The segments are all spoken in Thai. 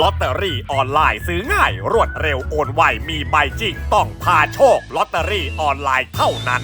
ลอตเตอรี่ออนไลน์ซื้อง่ายรวดเร็วโอนไวมีใบจริงต้องพาโชคลอตเตอรี่ออนไลน์เท่านั้น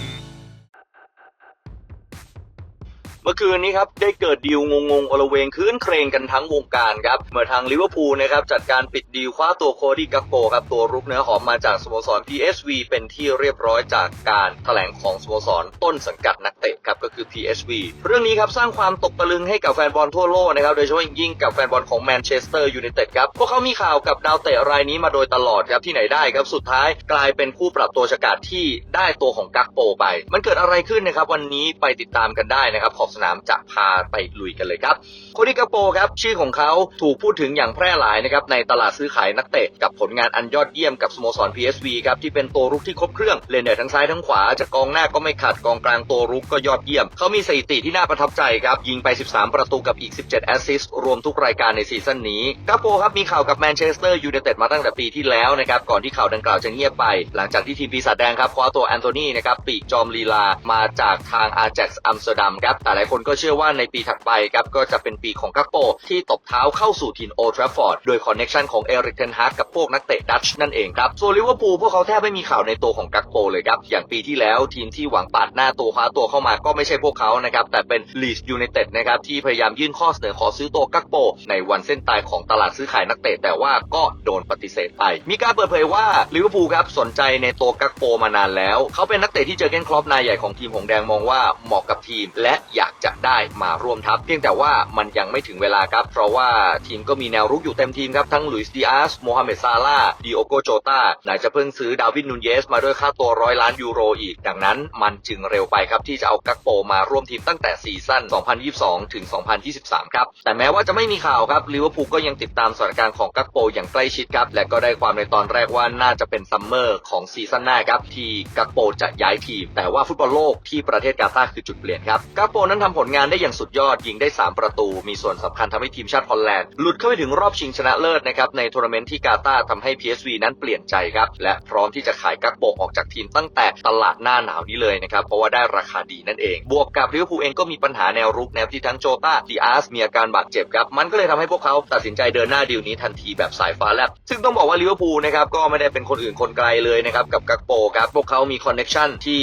เมื่อคืนนี้ครับได้เกิดดีลงงๆอลเวงคืนเครงกันทั้งวงการครับเมื่อทางลิเวอร์พูลนะครับจัดการปิดดีลคว้าตัวโคดี้กักโปครับตัวรุกเนื้อหอมมาจากสโมสร PSV เป็นที่เรียบร้อยจากการแถลงของสโมสรต้นสังกัดนักเตะครับก็คือ PSV เรื่องนี้ครับสร้างความตกตะลึงให้กับแฟนบอลทั่วโลกนะครับโดยเฉพาะยิ่งกับแฟนบอลของแมนเชสเตอร์ยูไนเต็ดครับพวกเขามีข่าวกับดาวเตะรายนี้มาโดยตลอดครับที่ไหนได้ครับสุดท้ายกลายเป็นคู่ปรับตัวฉกาจที่ได้ตัวของกักโปไป มันเกิดอะไรขึ้นนะครับวันนี้ไปติดตามกันได้นะครับขอบสนามจะพาไปลุยกันเลยครับโคดิกาโปครับชื่อของเขาถูกพูดถึงอย่างแพร่หลายนะครับในตลาดซื้อขายนักเตะกับผลงานอันยอดเยี่ยมกับสโมสร PSV ครับที่เป็นตัวรุกที่ครบเครื่องเล่นได้ทั้งซ้ายทั้งขวาจากกองหน้าก็ไม่ขัดกองกลางตัวรุกก็ยอดเยี่ยม เขามีสถิติที่น่าประทับใจครับยิงไป 13 ประตูกับอีก 17 แอสซิสต์รวมทุกรายการในซีซั่นนี้กาโปครับมีข่าวกับแมนเชสเตอร์ยูไนเต็ดมาตั้งแต่ปีที่แล้วนะครับก่อนที่ข่าวดังกล่าวจะเงียบไป หลังจากที่ทีมปีศาจแดงครับคว้าตัวแอนโทนีนะครับปีกจอมลีลามาจากทางอา j จ็กซ์อัมสเตอร์ดัมครับแต่หลายคนก็เชื่อว่าในปีถัดไปครับก็จะเป็นปีของกักโปที่ตบเท้าเข้าสู่ทีมโอทราฟอร์ดโดยคอนเน็ชันของเอริกเทนฮากกับพวกนักเตะดัชนั่นเองครับส่วนลิเวอร์พูลพวกเขาแทบไม่มีข่าวในตัวของกักโปเลยครับอย่างปีที่แล้วทีมที่หวังปาดหน้าตัวคว้าตัวเข้ามาก็ไม่ใช่พวกเขานะครับแต่เป็นลีสยูไนเต็ดนะครับที่พยายามยื่นข้อเสนอขอซื้อตัวกักโป ในวันเส้นตายของตลาดซื้อขายนักเตะแต่ว่าก็โดนปฏิเสธไป มีการเปิดเผยว่าลิเวอร์พูลครับสนใจในตัวกักโปมานานแล้ว เขาเป็นนักเตะที่เจอเกนครอปนายใหญ่ของทีมหงแดงมองว่าเหมาะกับทีม และอยากจะได้มาร่วมทัพ เพียงแต่ว่ามันยังไม่ถึงเวลาครับ เพราะว่าทีมก็มีแนวรุกอยู่เต็มทีมครับ ทั้งลุยส์ดิอาสโมฮัมเหม็ดซาลาดิโอโกโจตาไหนจะเพิ่งซื้อดาวิดนูนเยส มาด้วยค่าตัวร้อยล้านยูโรอีก ดังนั้นมันจึงเร็วไปครับ ที่จะเอากักโปมาร่วมทีมตั้งแต่ซีซั่น 2022 ถึง 2023 ครับ แต่แม้ว่าจะไม่มีข่าวครับลิเวอร์พูลก็ยังติดตามสถานการณ์ของกักโปอย่างใกล้ชิดครับ และก็ได้ความในตอนแรกว่าน่าจะเป็นซัมเมอร์ของซีซั่นหน้าครับที่กักโปจะย้ายทีม แต่ว่าฟุตบอลโลกที่ประเทศกาตาร์คือจุดเปลี่ยนครับกักโปนั้นทำผลงานได้อย่างสุดยอดยิงได้ 3 ประตู มีส่วนสำคัญทำให้ทีมชาติฮอลแลนด์หลุดเข้าไปถึงรอบชิงชนะเลิศนะครับในทัวร์นาเมนต์ที่กาตาร์ทำให้ PSV นั้นเปลี่ยนใจครับและพร้อมที่จะขายกักโปออกจากทีมตั้งแต่ตลาดหน้าหนาวนี้เลยนะครับเพราะว่าได้ราคาดีนั่นเอง บวกกับลิเวอร์พูลเองก็มีปัญหาแนวรุกแนวที่ทั้งโจตาดีอาร์สมีอาการบาดเจ็บครับมันก็เลยทำให้พวกเขาตัดสินใจเดินหน้าดีลนี้ทันทีแบบสายฟ้าแลบซึ่งต้องบอกว่าลิเวอร์พูลนะครับก็ไม่ได้เป็นคนอื่นคนไกลเลยนะครับกับกักโปครับพวกเขามีคอนเน็ชันที่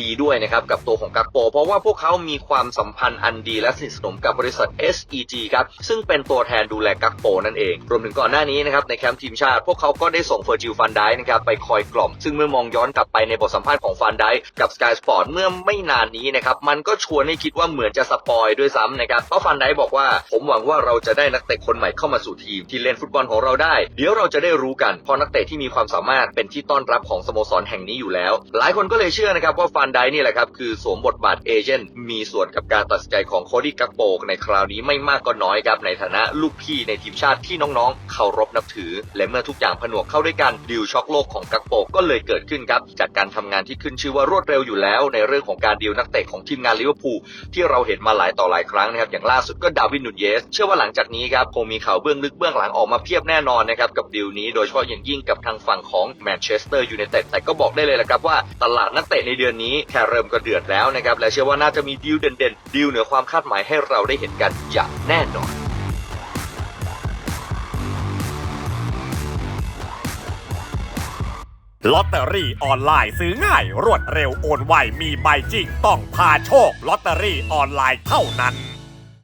ดีด้วยนะครับกับตัวของกักโปเพราะว่าพวกเขามีความสัมพันธ์อันดีและสนิทสนมกับบริษัท SEG ครับ ซึ่งเป็นตัวแทนดูแลกักโปนั่นเอง รวมถึงก่อนหน้านี้นะครับในแคมป์ทีมชาติ พวกเขาก็ได้ส่งเฟอร์จิลฟันได้นะครับไปคอยกล่อม ซึ่งเมื่อมองย้อนกลับไปในบทสัมภาษณ์ของฟันได้กับ Sky Sport เมื่อไม่นานนี้นะครับมันก็ชวนให้คิดว่าเหมือนจะสปอยด้วยซ้ำนะครับเพราะฟันได้บอกว่า ผมหวังว่าเราจะได้นักเตะคนใหม่เข้ามาสู่ทีมที่เล่นฟุตบอลของเราได้ เดี๋ยวเราจะได้รู้กันเพราะนักเตะที่มีความสามารถเป็นที่ต้อนรับของสโมสรแห่งนี้อยู่แล้ว หลายคนก็เลยเชื่อนะครับว่าฟันไดนี่แหละครับคือสวมบทบาทเอเจนต์มีส่วนกับการตัดสินใจของโคดี้กักโปในคราวนี้ไม่มากก็น้อยครับในฐานะลูกพี่ในทีมชาติที่น้องๆเคารพนับถือ และเมื่อทุกอย่างผนวกเข้าด้วยกันดิวช็อกโลกของกักโปก็เลยเกิดขึ้นครับจากการทำงานที่ขึ้นชื่อว่ารวดเร็วอยู่แล้ว ในเรื่องของการดิวนักเตะของทีมงานลิเวอร์พูลที่เราเห็นมาหลายต่อหลายครั้งนะครับอย่างล่าสุดก็ดาวินนูนเยส เชื่อว่าหลังจากนี้ครับคงมีข่าวเบื้องลึกเบื้องหลังออกมาเพียบแน่นอนนะครับกับดิวนี้โดยเฉพาะอย่างยิ่งกับทางฝั่งของแมนเชสเตอร์ยูไนเต็ดแต่ก็บอกได้เลยละครับว่าตลาดนักเตะในเดือนนี้แค่เริ่มก็เดือดแล้วนะครับและเชื่อว่าน่าจะมีดิวเด่นดิวเหนือความคาดหมายให้เราได้เห็นกันอย่างแน่นอนลอตเตอรี่ออนไลน์ซื้อง่าย รวดเร็วโอนไวมีใบจริงต้องพาโชคลอตเตอรี่ออนไลน์เท่านั้น